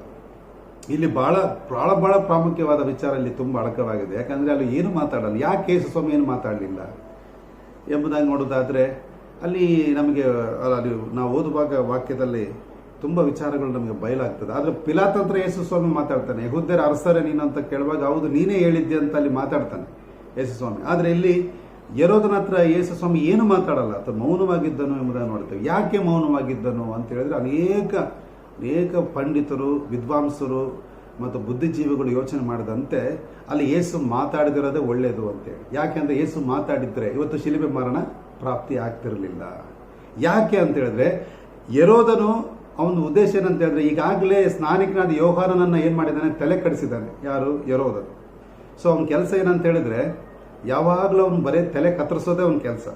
ಇಲ್ಲಿ ಬಹಳ ಬಹಳ ಬಹಳ ಪ್ರಾಮುಖ್ಯವಾದ ವಿಚಾರ ಇಲ್ಲಿ ತುಂಬ ಅಡಕವಾಗಿದೆ. ಯಾಕಂದ್ರೆ ಅಲ್ಲಿ ಏನು ಮಾತಾಡಲ್ಲ. ಯಾಕೆ ಯೇಸು ಸ್ವಾಮಿ ಏನು ಮಾತಾಡಲಿಲ್ಲ? ಎಂಬುದಾಗಿ ನೋಡೋದಾದ್ರೆ, ಅಲ್ಲಿ ನಮಗೆ, ಅಲ್ಲಿ ನಾವು ಓದುವಾಗ ವಾಕ್ಯದಲ್ಲಿ ತುಂಬ ವಿಚಾರಗಳು ನಮಗೆ ಬಯಲಾಗ್ತದೆ. ಆದರೆ ಪಿಲಾತಂತ್ರ ಯೇಸು ಸ್ವಾಮಿ ಮಾತಾಡ್ತಾನೆ. ಯಹುದ್ಯರ ಅರಸರೇ ನೀನು ಅಂತ ಕೇಳುವಾಗ, ಹೌದು, ನೀನೇ ಹೇಳಿದ್ದೆ ಅಂತ ಅಲ್ಲಿ ಮಾತಾಡ್ತಾನೆ ಯೇಸು ಸ್ವಾಮಿ ಆದರೆ ಇಲ್ಲಿ ಯರೋದನ ಹತ್ರ ಯೇಸು ಸ್ವಾಮಿ ಏನು ಮಾತಾಡಲ್ಲ. ಅಥವಾ ಮೌನವಾಗಿದ್ದನು ಎಂಬುದನ್ನು ನೋಡ್ತೇವೆ. ಯಾಕೆ ಮೌನವಾಗಿದ್ದನು ಅಂತ ಹೇಳಿದ್ರೆ ಅನೇಕ ಅನೇಕ ಪಂಡಿತರು, ವಿದ್ವಾಂಸರು ಮತ್ತು ಬುದ್ಧಿಜೀವಿಗಳು ಯೋಚನೆ ಮಾಡಿದಂತೆ ಅಲ್ಲಿ ಯೇಸು ಮಾತಾಡಿದಿರೋದೇ ಒಳ್ಳೆಯದು ಅಂತೇಳಿ. ಅಂದರೆ ಏಸು ಮಾತಾಡಿದ್ರೆ ಇವತ್ತು ಶಿಲಿಬೆ ಮರಣ ಪ್ರಾಪ್ತಿ ಆಗ್ತಿರಲಿಲ್ಲ. ಯಾಕೆ ಅಂತ ಹೇಳಿದ್ರೆ ಯರೋದನು ಅವನ ಉದ್ದೇಶ ಏನಂತ ಹೇಳಿದ್ರೆ ಈಗಾಗಲೇ ಸ್ನಾನಿಕನಾದ ಯೋಹಾನನನ್ನ ಏನು ಮಾಡಿದ್ದಾನೆ? ತಲೆ ಕಡಿಸಿದ್ದಾನೆ. ಯಾರು? ಯರೋದನು ಸೊ ಅವನ ಕೆಲಸ ಏನಂತ ಹೇಳಿದ್ರೆ ಯಾವಾಗಲೂ ಅವನು ಬರೀ ತಲೆ ಕತ್ತರಿಸೋದೇ ಅವನ ಕೆಲಸ.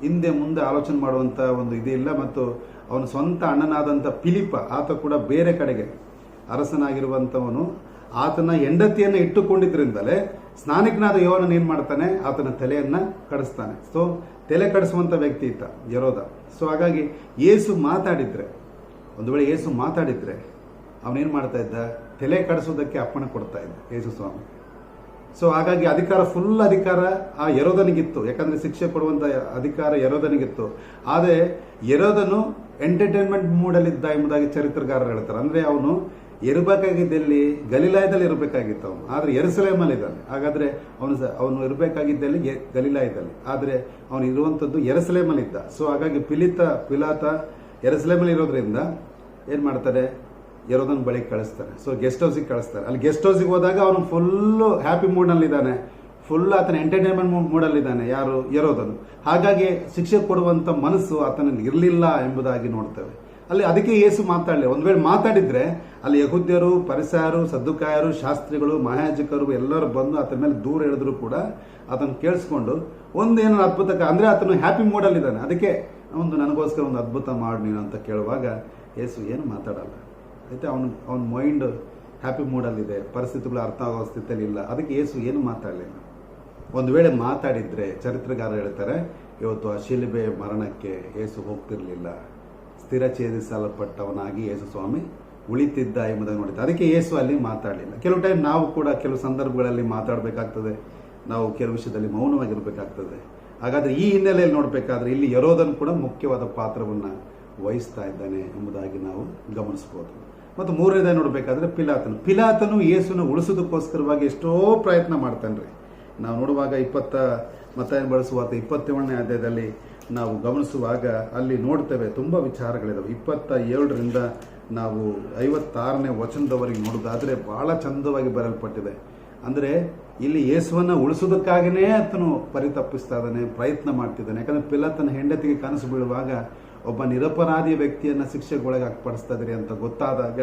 ಹಿಂದೆ ಮುಂದೆ ಆಲೋಚನೆ ಮಾಡುವಂಥ ಒಂದು ಇದಿಲ್ಲ ಮತ್ತು ಅವನ ಸ್ವಂತ ಅಣ್ಣನಾದಂಥ ಪಿಲಿಪ ಆತ ಕೂಡ ಬೇರೆ ಕಡೆಗೆ ಅರಸನಾಗಿರುವಂಥವನು ಆತನ ಹೆಂಡತಿಯನ್ನು ಇಟ್ಟುಕೊಂಡಿದ್ದರಿಂದಲೇ ಸ್ನಾನಿಕನಾದ ಯೋವನನ್ನು ಏನು ಮಾಡ್ತಾನೆ? ಆತನ ತಲೆಯನ್ನು ಕಡಿಸ್ತಾನೆ. ಸೊ ತಲೆ ಕಡಿಸುವಂಥ ವ್ಯಕ್ತಿ ಇತ್ತ ಯರೋದ. ಸೊ ಹಾಗಾಗಿ ಏಸು ಮಾತಾಡಿದರೆ, ಒಂದು ವೇಳೆ ಯೇಸು ಮಾತಾಡಿದರೆ, ಅವನೇನು ಮಾಡ್ತಾ ಇದ್ದ? ತಲೆ ಕಡಿಸೋದಕ್ಕೆ ಅಪ್ಪಣೆ ಕೊಡ್ತಾ ಇದ್ದ. ಯೇಸು ಸ್ವಾಮಿ. ಸೊ ಹಾಗಾಗಿ ಅಧಿಕಾರ ಫುಲ್ ಅಧಿಕಾರ ಆ ಎರೋದನಿಗಿತ್ತು. ಯಾಕಂದ್ರೆ ಶಿಕ್ಷೆ ಕೊಡುವಂತ ಅಧಿಕಾರ ಎರೋದನಿಗಿತ್ತು. ಆದರೆ ಎರೋದನು ಎಂಟರ್ಟೈನ್ಮೆಂಟ್ ಮೂಡಲ್ಲಿದ್ದ ಎಂಬುದಾಗಿ ಚರಿತ್ರಕಾರರು ಹೇಳ್ತಾರೆ. ಅಂದ್ರೆ ಅವನು ಇರಬೇಕಾಗಿದ್ದಲ್ಲಿ, ಗಲೀಲಾಯದಲ್ಲಿ ಇರಬೇಕಾಗಿತ್ತು ಅವನು. ಆದ್ರೆ ಎರಸಲೇಮಲ್ಲಿ ಇದ್ದಾನೆ. ಹಾಗಾದ್ರೆ ಅವನು ಅವನು ಇರಬೇಕಾಗಿದ್ದಲ್ಲಿ ಗಲೀಲಾಯದಲ್ಲಿ. ಆದರೆ ಅವನು ಇರುವಂತದ್ದು ಎರಸಲೇಮಲ್ಲಿ ಇದ್ದ. ಸೊ ಹಾಗಾಗಿ ಪಿಲಿತ, ಪಿಲಾತ ಎರಸಲೇಮಲ್ಲಿ ಇರೋದ್ರಿಂದ ಏನ್ ಮಾಡ್ತಾರೆ? ಯರೋದನ್ ಬಳಿಗೆ ಕಳಿಸ್ತಾರೆ. ಸೊ ಗೆಸ್ಟ್ ಹೌಸಿಗೆ ಕಳಿಸ್ತಾರೆ. ಅಲ್ಲಿ ಗೆಸ್ಟ್ ಹೌಸಿಗೆ ಹೋದಾಗ ಅವನು ಫುಲ್ಲು ಹ್ಯಾಪಿ ಮೂಡ್ನಲ್ಲಿದ್ದಾನೆ ಫುಲ್ ಆತನ ಎಂಟರ್ಟೈನ್ಮೆಂಟ್ ಮೂಡಲ್ಲಿದ್ದಾನೆ ಯಾರು ಇರೋದನ್ನು. ಹಾಗಾಗಿ ಶಿಕ್ಷೆ ಕೊಡುವಂತ ಮನಸ್ಸು ಆತನಲ್ಲಿ ಇರಲಿಲ್ಲ ಎಂಬುದಾಗಿ ನೋಡ್ತೇವೆ. ಅಲ್ಲಿ ಅದಕ್ಕೆ ಏಸು ಮಾತಾಡಲಿ. ಒಂದು ವೇಳೆ ಮಾತಾಡಿದ್ರೆ ಅಲ್ಲಿ ಯಹುದ್ಯರು ಪರಿಸರು ಸದ್ದುಕಾಯರು, ಶಾಸ್ತ್ರಿಗಳು, ಮಹಾಯಾಜಕರು ಎಲ್ಲರೂ ಬಂದು ಆತನ ಮೇಲೆ ದೂರ ಎಳೆದ್ರು ಕೂಡ ಅದನ್ನು ಕೇಳಿಸ್ಕೊಂಡು ಒಂದೇನೋ ಅದ್ಭುತ ಅಂದ್ರೆ ಆತನು ಹ್ಯಾಪಿ ಮೂಡಲ್ಲಿದ್ದಾನೆ ಅದಕ್ಕೆ ಒಂದು ನನಗೋಸ್ಕರ ಒಂದು ಅದ್ಭುತ ಮಾಡು ನೀನು ಅಂತ ಕೇಳುವಾಗ ಏಸು ಏನು ಮಾತಾಡಲ್ಲ. అయితే ಅವನು ಅವನ ಮೈಂಡ್ ಹ್ಯಾಪಿ ಮೂಡಲ್ಲಿದೆ ಪರಿಸ್ಥಿತಿಗಳು ಅರ್ಥ ಆಗೋ ಸ್ಥಿತಿಯಲ್ಲಿ ಇಲ್ಲ ಅದಕ್ಕೆ ಯೇಸು ಏನು ಮಾತಾಡಲಿಲ್ಲ ಒಂದು ವೇಳೆ ಮಾತಾಡಿದ್ರೆ ಚರಿತ್ರಗಾರ ಹೇಳ್ತಾರೆ ಇವತ್ತು ಆ ಶಿಲುಬೆ ಮರಣಕ್ಕೆ ಯೇಸು ಹೋಗ್ತಿರ್ಲಿಲ್ಲ ಸ್ಥಿರ ಛೇದಿಸಲ್ಪಟ್ಟವನಾಗಿ ಯೇಸು ಸ್ವಾಮಿ ಉಳಿತಿದ್ದ ಎಂಬುದನ್ನು ನೋಡಿದ್ದೆ ಅದಕ್ಕೆ ಯೇಸು ಅಲ್ಲಿ ಮಾತಾಡಲಿಲ್ಲ ಕೆಲವು ಟೈಮ್ ನಾವು ಕೂಡ ಕೆಲವು ಸಂದರ್ಭಗಳಲ್ಲಿ ಮಾತಾಡಬೇಕಾಗ್ತದೆ ನಾವು ಕೆಲವು ವಿಷಯದಲ್ಲಿ ಮೌನವಾಗಿರ್ಬೇಕಾಗ್ತದೆ ಹಾಗಾದ್ರೆ ಈ ಹಿನ್ನೆಲೆಯಲ್ಲಿ ನೋಡಬೇಕಾದ್ರೆ ಇಲ್ಲಿ ಯರೋದನ್ ಕೂಡ ಮುಖ್ಯವಾದ ಪಾತ್ರವನ್ನು ವಹಿಸ್ತಾ ಇದ್ದಾನೆ ಎಂಬುದಾಗಿ ನಾವು ಗಮನಿಸಬಹುದು ಮತ್ತು ಮೂರನೇದಾಗಿ ನೋಡಬೇಕಾದ್ರೆ ಪಿಲಾತನು. ಪಿಲಾತನು ಯೇಸುನ ಉಳಿಸೋದಕ್ಕೋಸ್ಕರವಾಗಿ ಎಷ್ಟೋ ಪ್ರಯತ್ನ ಮಾಡ್ತಾನೆ ನಾವು ನೋಡುವಾಗ ಇಪ್ಪತ್ತ ಮತ ಬಳಸುವ ಇಪ್ಪತ್ತೇಳನೇ ಅಧ್ಯಾಯದಲ್ಲಿ ನಾವು ಗಮನಿಸುವಾಗ ಅಲ್ಲಿ ನೋಡ್ತೇವೆ ತುಂಬ ವಿಚಾರಗಳಿದಾವೆ. ಇಪ್ಪತ್ತ ಏಳರಿಂದ ನಾವು ಐವತ್ತಾರನೇ ವಚನದವರೆಗೆ ನೋಡೋದಾದರೆ ಬಹಳ ಚಂದವಾಗಿ ಬರೆಯಲ್ಪಟ್ಟಿದೆ. ಅಂದರೆ ಇಲ್ಲಿ ಯೇಸುವನ್ನ ಉಳಿಸೋದಕ್ಕಾಗಿಯೇ ಆತನು ಪರಿತಪ್ಪಿಸ್ತಾ ಇದ್ದಾನೆ, ಪ್ರಯತ್ನ ಮಾಡ್ತಿದ್ದಾನೆ. ಯಾಕಂದರೆ ಪಿಲಾತನ ಹೆಂಡತಿಗೆ ಕನಸು ಬೀಳುವಾಗ ಒಬ್ಬ ನಿರಪರಾಧಿ ವ್ಯಕ್ತಿಯನ್ನ ಹಾಕ್ಪಡಿಸ್ತಾ ಇದ್ರಿ ಅಂತ ಗೊತ್ತಾದಾಗ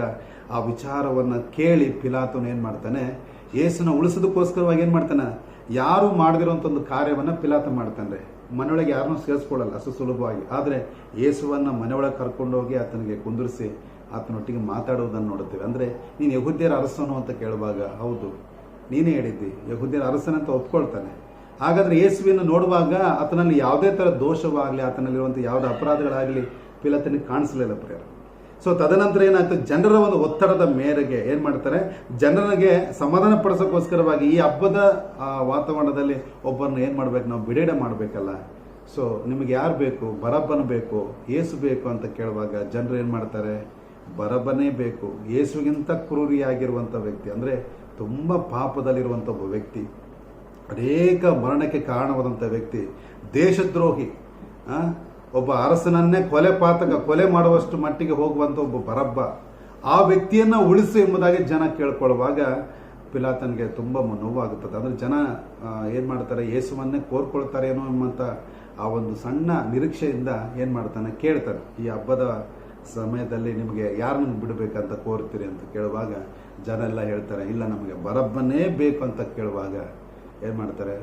ಆ ವಿಚಾರವನ್ನ ಕೇಳಿ ಪಿಲಾತನು ಏನು ಮಾಡ್ತಾನೆ, ಯೇಸುನ ಉಳಿಸೋದಕ್ಕೋಸ್ಕರವಾಗಿ ಏನು ಮಾಡ್ತಾನೆ, ಯಾರು ಮಾಡದಿರುವಂತ ಒಂದು ಕಾರ್ಯವನ್ನ ಪಿಲಾತ ಮಾಡ್ತಾನೆ. ಮನೆಯೊಳಗೆ ಯಾರನ್ನೂ ಸೇರಿಸ್ಕೊಳ್ಳಲ್ಲ, ಅಷ್ಟು ಸುಲಭವಾಗಿ. ಆದರೆ ಯೇಸುವನ್ನ ಮನೆಯೊಳಗೆ ಕರ್ಕೊಂಡೋಗಿ ಆತನಿಗೆ ಕುಂದಿರಿಸಿ ಆತನೊಟ್ಟಿಗೆ ಮಾತಾಡುವುದನ್ನು ನೋಡುತ್ತೇವೆ. ಅಂದ್ರೆ ನೀನು ಯಹುದ್ಯರ ಅರಸನು ಅಂತ ಕೇಳುವಾಗ, ಹೌದು, ನೀನೇ ಹೇಳಿದ್ದಿ. ಯಹುದ್ಯರ ಅರಸನಂತ ಒಪ್ಕೊಳ್ತಾನೆ. ಹಾಗಾದ್ರೆ ಯೇಸುವಿನ ನೋಡುವಾಗ ಆತನಲ್ಲಿ ಯಾವುದೇ ತರ ದೋಷವಾಗಲಿ ಆತನಲ್ಲಿರುವಂಥ ಯಾವುದೇ ಅಪರಾಧಗಳಾಗಲಿ ಪಿಲಾತನಿಗೆ ಕಾಣಿಸಲಿಲ್ಲ ಪ್ರೇರ ಸೊ ತದನಂತರ ಏನಾಯ್ತು? ಜನರ ಒಂದು ಒತ್ತಡದ ಮೇರೆಗೆ ಏನ್ ಮಾಡ್ತಾರೆ? ಜನರಿಗೆ ಸಮಾಧಾನ ಪಡಿಸೋಕ್ಕೋಸ್ಕರವಾಗಿ ಈ ಹಬ್ಬದ ವಾತಾವರಣದಲ್ಲಿ ಒಬ್ಬರನ್ನ ಏನ್ ಮಾಡ್ಬೇಕು? ನಾವು ಬಿಡೇಡೆ ಮಾಡ್ಬೇಕಲ್ಲ. ಸೊ ನಿಮಗೆ ಯಾರು ಬೇಕು? ಬರಬ್ಬನ ಬೇಕು. ಏಸು ಬೇಕು ಅಂತ ಕೇಳುವಾಗ ಜನರು ಏನ್ ಮಾಡ್ತಾರೆ? ಬರಬ್ಬನೇ ಬೇಕು. ಏಸುಗಿಂತ ಕ್ರೂರಿಯಾಗಿರುವಂತ ವ್ಯಕ್ತಿ ಅಂದ್ರೆ ತುಂಬಾ ಪಾಪದಲ್ಲಿರುವಂತ ಒಬ್ಬ ವ್ಯಕ್ತಿ. ಅನೇಕ ಮರಣಕ್ಕೆ ಕಾರಣವಾದಂಥ ವ್ಯಕ್ತಿ, ದೇಶದ್ರೋಹಿ ಒಬ್ಬ ಅರಸನನ್ನೇ ಕೊಲೆ ಪಾತಕ, ಕೊಲೆ ಮಾಡುವಷ್ಟು ಮಟ್ಟಿಗೆ ಹೋಗುವಂತ ಒಬ್ಬ ಬರಬ್ಬ, ಆ ವ್ಯಕ್ತಿಯನ್ನ ಉಳಿಸು ಎಂಬುದಾಗಿ ಜನ ಕೇಳ್ಕೊಳ್ಳುವಾಗ ಪಿಲಾತನಿಗೆ ತುಂಬ ನೋವಾಗುತ್ತದೆ. ಅಂದ್ರೆ ಜನ ಏನು ಮಾಡ್ತಾರೆ, ಯೇಸುವನ್ನೇ ಕೋರ್ಕೊಳ್ತಾರೇನೋ ಎಂಬಂತ ಆ ಒಂದು ಸಣ್ಣ ನಿರೀಕ್ಷೆಯಿಂದ ಏನು ಮಾಡ್ತಾನೆ ಕೇಳ್ತಾನೆ, ಈ ಹಬ್ಬದ ಸಮಯದಲ್ಲಿ ನಿಮಗೆ ಯಾರನ್ನ ಬಿಡಬೇಕಂತ ಕೋರ್ತೀರಿ ಅಂತ ಕೇಳುವಾಗ ಜನ ಎಲ್ಲ ಹೇಳ್ತಾರೆ, ಇಲ್ಲ, ನಮಗೆ ಬರಬ್ಬನೇ ಬೇಕು ಅಂತ ಕೇಳುವಾಗ ಏನ್ ಮಾಡ್ತಾರೆ?